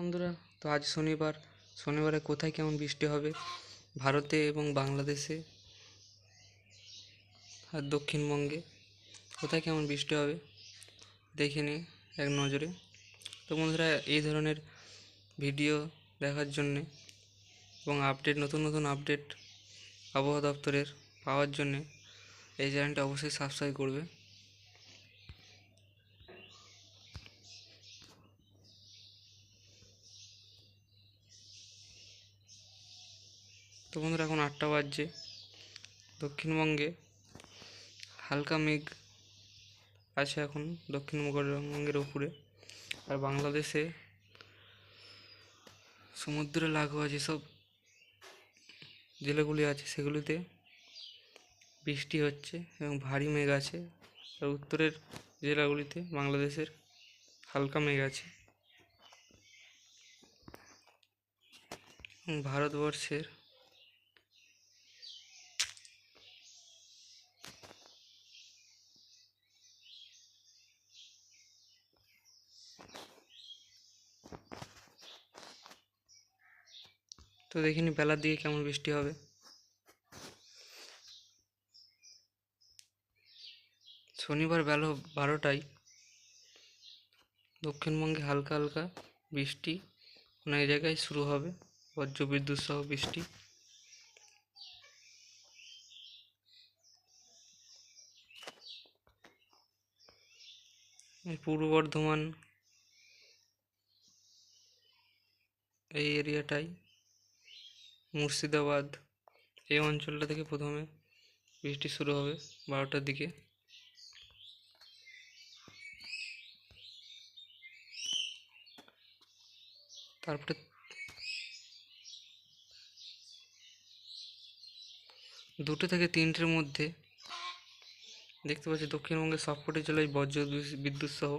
বন্ধুরা, তো আজ শনিবার। শনিবারে কোথায় কেমন বৃষ্টি হবে? ভারতে এবং বাংলাদেশে আর দক্ষিণবঙ্গে কোথায় কেমন বৃষ্টি হবে? দেখে নিই এক নজরে। তো বন্ধুরা, এই ধরনের ভিডিও দেখার জন্যে এবং আপডেট, নতুন নতুন আপডেট আবহাওয়া দপ্তরের পাওয়ার জন্যে এই চ্যানেলটা অবশ্যই সাবস্ক্রাইব করবে। তো বন্ধুরা, এখন আটটা বাজছে। দক্ষিণবঙ্গে হালকা মেঘ আছে এখন দক্ষিণবঙ্গের উপরে আর বাংলাদেশে সমুদ্রে লাগোয়া যেসব জেলাগুলি আছে, সেগুলিতে বৃষ্টি হচ্ছে এবং ভারী মেঘ আছে। আর উত্তরের জেলাগুলিতে বাংলাদেশের হালকা মেঘ আছে। ভারতবর্ষের তো দেখিনি বেলার দিকে কেমন বৃষ্টি হবে। শনিবার বেলা বারোটায় দক্ষিণবঙ্গে হালকা হালকা বৃষ্টি অনেক জায়গায় শুরু হবে বজ্র বিদ্যুৎ সহ বৃষ্টি। পূর্ব বর্ধমান এই এরিয়াটাই মুর্শিদাবাদ, এই অঞ্চলটা থেকে প্রথমে বৃষ্টি শুরু হবে বারোটার দিকে। তারপরে দুটো থেকে তিনটের মধ্যে দেখতে পাচ্ছি দক্ষিণবঙ্গের সবকটি জেলায় বজ্র বিদ্যুৎ সহ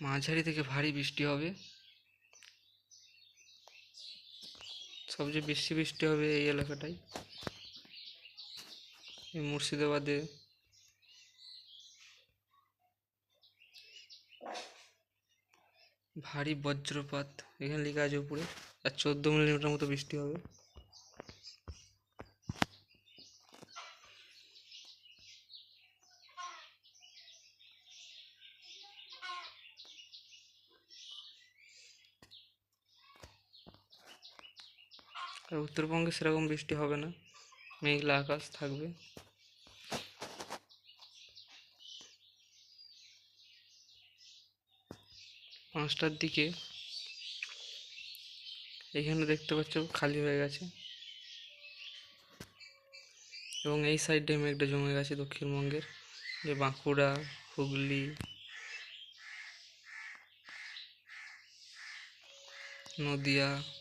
মাঝারি থেকে ভারী বৃষ্টি হবে। সবচেয়ে বেশি বৃষ্টি হবে এই এলাকাটাই এই মুর্শিদাবাদে। ভারী বজ্রপাত, এখানে লেখা আছে উপরে, আর চোদ্দ মিলিমিটার মতো বৃষ্টি হবে। আর উত্তরবঙ্গে সেরকম বৃষ্টি হবে না। মেঘলা আকাশ থাকবে। পাঁচটার দিকে এখানে দেখতে পাচ্ছ খালি হয়ে গেছে। এবং এই সাইডে মেঘটা জমে গেছে দক্ষিণবঙ্গের। যে বাঁকুড়া, হুগলি, নদিয়া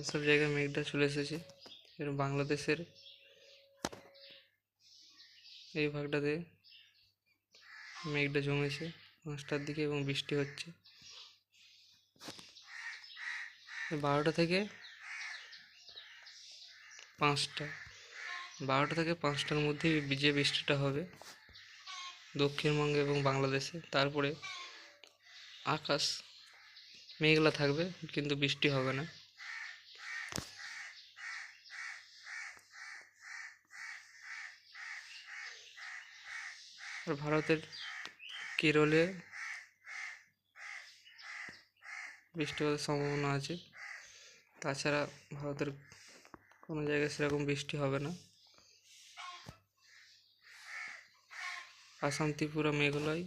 এসব জায়গায় মেঘটা চলে এসেছে। এর বাংলাদেশের এই ভাগটাতে মেঘটা জমেছে। পাঁচটার দিকে এবং বৃষ্টি হচ্ছে। বারোটা থেকে পাঁচটা। বারোটা থেকে পাঁচটার মধ্যে যে বৃষ্টিটা হবে দক্ষিণবঙ্গে এবং বাংলাদেশে, তারপরে আকাশ মেঘলা থাকবে, কিন্তু বৃষ্টি হবে না। আর ভারতের কেরলে বৃষ্টিপাতের সম্ভাবনা আছে। তাছাড়া ভারতের কোনো জায়গায় সেরকম বৃষ্টি হবে না। আসাম ত্রিপুরা মেঘালয়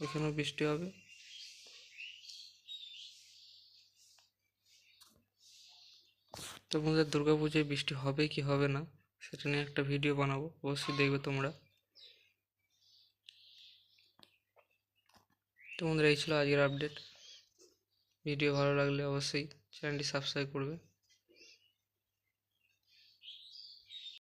এখানেও বৃষ্টি হবে। তো বন্ধুরা দুর্গা পুজোয় বৃষ্টি হবে কি হবে না? সেটা নিয়ে একটা ভিডিও বানাবো, অবশ্যই দেখবে তোমরা। তো বন্ধুরা, এই ছিল আজকের আপডেট ভিডিও ভালো লাগলে অবশ্যই চ্যানেলটি সাবস্ক্রাইব করবে।